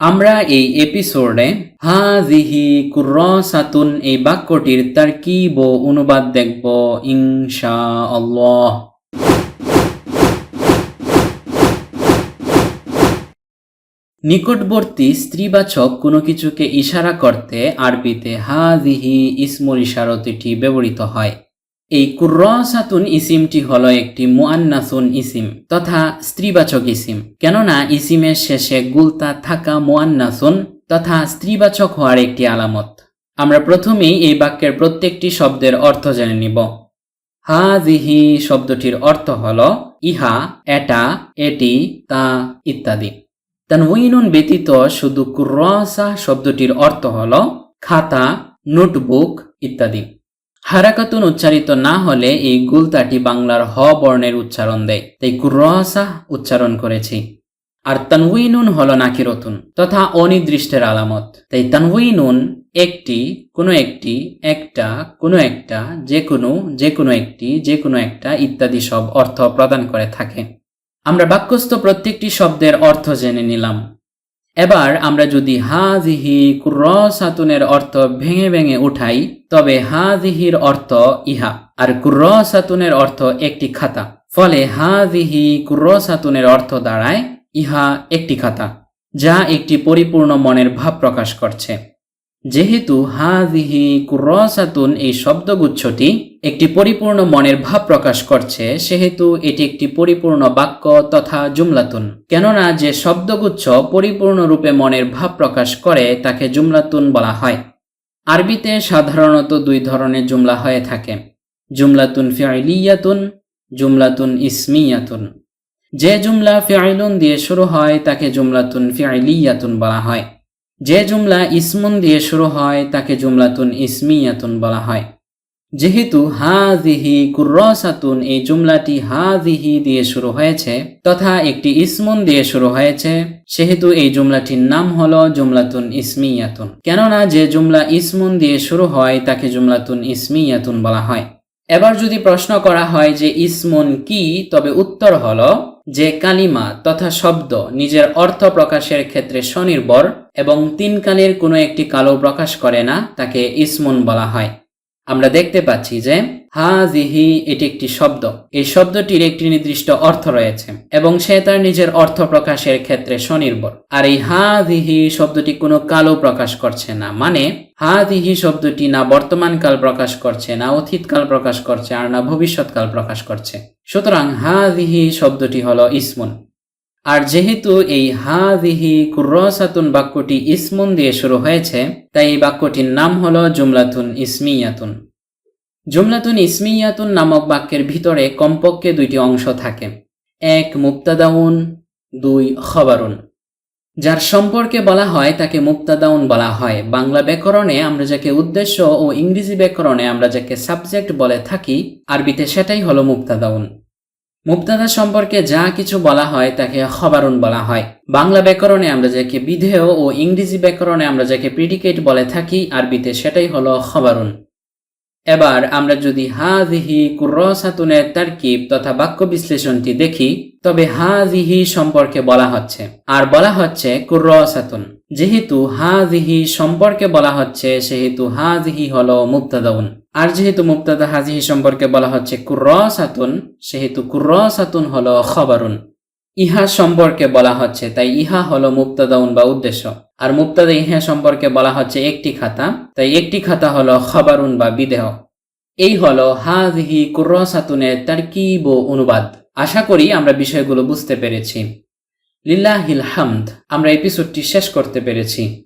আমরা এই এপিসোডে হাজিহি কুর্রসাতুন এই বাক্যটির তারকিব ও অনুবাদ দেখব ইনশা আল্লাহ নিকটবর্তী স্ত্রীবাচক কোনো কিছুকে ইশারা করতে আরবিতে হাজিহি ইসমুল ইশারতিটি ব্যবহৃত হয়। এই কুর্রসাতুন ইসিমটি হলো একটি মুআন্নাসুন ইসিম তথা স্ত্রীবাচক ইসিম। কেননা ইসিমের শেষে গুলতা থাকা মুআন্নাসুন তথা স্ত্রীবাচক হওয়ার একটি আলামত। আমরা প্রথমেই এই বাক্যের প্রত্যেকটি শব্দের অর্থ জেনে নিব। হাজিহি শব্দটির অর্থ হল ইহা, এটা, এটি, তা ইত্যাদি। তানউইনুন ব্যতীত শুধু কুর্রসা শব্দটির অর্থ হল খাতা, নোটবুক ইত্যাদি। হারাকাতুন উচ্চারিত না হলে এই গুলতাটি বাংলার হ বর্ণের উচ্চারণ দেয়। তাই কুর্রসা উচ্চারণ করেছি। আর তানউইনুন হল নাকিরতুন, তথা অনির্দিষ্টের আলামত। তাই তানউইনুন একটি, কোনো একটি, একটা, কোনো একটা, যে কোনো যে কোনো একটি, যে কোনো একটা ইত্যাদি সব অর্থ প্রদান করে থাকে। আমরা বাক্যস্থ প্রত্যেকটি শব্দের অর্থ জেনে নিলাম। এবার আমরা যদি হাজিহি কুর্রসাতুনের অর্থ ভেঙে ভেঙে উঠাই, তবে হাজিহির অর্থ ইহা, আর কুর্রসাতুনের অর্থ একটি খাতা। ফলে হাজিহি কুর্রসাতুনের অর্থ দাঁড়ায়, ইহা একটি খাতা, যা একটি পরিপূর্ণ মনের ভাব প্রকাশ করছে। যেহেতু হাজিহি কুর্রসাতুন এই শব্দগুচ্ছটি একটি পরিপূর্ণ মনের ভাব প্রকাশ করছে, সেহেতু এটি একটি পরিপূর্ণ বাক্য তথা জুমলাতুন। কেননা যে শব্দগুচ্ছ পরিপূর্ণরূপে মনের ভাব প্রকাশ করে, তাকে জুমলাতুন বলা হয়। আরবিতে সাধারণত দুই ধরনের জুমলা হয়ে থাকে। জুমলাতুন ফিআলিয়াতুন জুমলাতুন ইসমিয়াতুন। যে জুমলা ফিয়াইলুন দিয়ে শুরু হয়, তাকে জুমলাতুন ফিয়াইলিয়াতুন বলা হয়। যে জুমলা ইসমুন দিয়ে শুরু হয়, তাকে জুমলাতুন ইসমিয়াতুন বলা হয়। যেহেতু হা হাজিহি কুর্রসাতুন, এই জুমলাটি হা হাজিহি দিয়ে শুরু হয়েছে, তথা একটি ইসমুন দিয়ে শুরু হয়েছে, সেহেতু এই জুমলাটির নাম হল জুমলাতুন ইসমিয়াতুন। কেননা যে জুমলা ইসমুন দিয়ে শুরু হয়, তাকে জুমলাতুন ইসমিয়াতুন বলা হয়। এবার যদি প্রশ্ন করা হয় যে ইসমুন কি, তবে উত্তর হলো যে কালিমা তথা শব্দ নিজের অর্থ প্রকাশের ক্ষেত্রে স্বনির্ভর এবং তিন কানের কোনো একটি কালো প্রকাশ করে না, তাকে ইসমুন বলা হয়। আমরা দেখতে পাচ্ছি যে, হাজিহি এটি একটি শব্দ। এই শব্দটির একটি নির্দিষ্ট অর্থ রয়েছে এবং সে তার নিজের অর্থ প্রকাশের ক্ষেত্রে স্বনির্ভর। আর এই হাজিহি শব্দটি কোনো কালো প্রকাশ করছে না। মানে হাজিহি শব্দটি না বর্তমান কাল প্রকাশ করছে, না অতীতকাল প্রকাশ করছে, আর না ভবিষ্যৎকাল প্রকাশ করছে। সুতরাং হাজিহি শব্দটি হলো ইসমুন। আর যেহেতু এই হা দিহি কুর্রসাতুন বাক্যটি ইসমুন দিয়ে শুরু হয়েছে, তাই এই বাক্যটির নাম হলো জুমলাতুন ইসমিয়াতুন। জুমলাতুন ইসমিয়াতুন নামক বাক্যের ভিতরে কমপক্ষে দুইটি অংশ থাকে। এক মুক্তাদাউন দুই, খবরুন। যার সম্পর্কে বলা হয়, তাকে মুক্তাদাউন বলা হয়। বাংলা ব্যাকরণে আমরা যাকে উদ্দেশ্য ও ইংরেজি ব্যাকরণে আমরা যাকে সাবজেক্ট বলে থাকি, আরবিতে সেটাই হলো মুক্তাদাউন মুক্তাদা সম্পর্কে যা কিছু বলা হয় তাকে খবরুন বলা হয়। বাংলা ব্যাকরণে আমরা যাকে বিধেয় ও ইংরেজি ব্যাকরণে আমরা যাকে প্রিডিকেট বলে থাকি, আরবিতে সেটাই হলো খবরুন। এবার আমরা যদি হা হাজিহি কুর্রসাতুনের তারকিব তথা বাক্য বিশ্লেষণটি দেখি, তবে হা হাজিহি সম্পর্কে বলা হচ্ছে। আর বলা হচ্ছে কুর্রসাতুন। যেহেতু হা হাজিহি সম্পর্কে বলা হচ্ছে, সেহেতু হা হাজিহি হলো মুক্তাদাউন আর যেহেতু মুক্তাদা হাজিহি সম্পর্কে বলা হচ্ছে কুর্রসাতুন, সেহেতু কুর্রসাতুন হলো খবরুন। ইহা সম্পর্কে বলা হচ্ছে, তাই ইহা হলো মুক্তাদাউন বা উদ্দেশ্য। আর মুক্তাদা ইহা সম্পর্কে বলা হচ্ছে একটি খাতা, তাই একটি খাতা হলো খবরুন বা বিদেহ। এই হলো হাজিহি কুর্রসাতুনের তারকিব ও অনুবাদ। আশা করি আমরা বিষয়গুলো বুঝতে পেরেছি। লিল্লাহিল হামদ, আমরা এপিসোডটি শেষ করতে পেরেছি।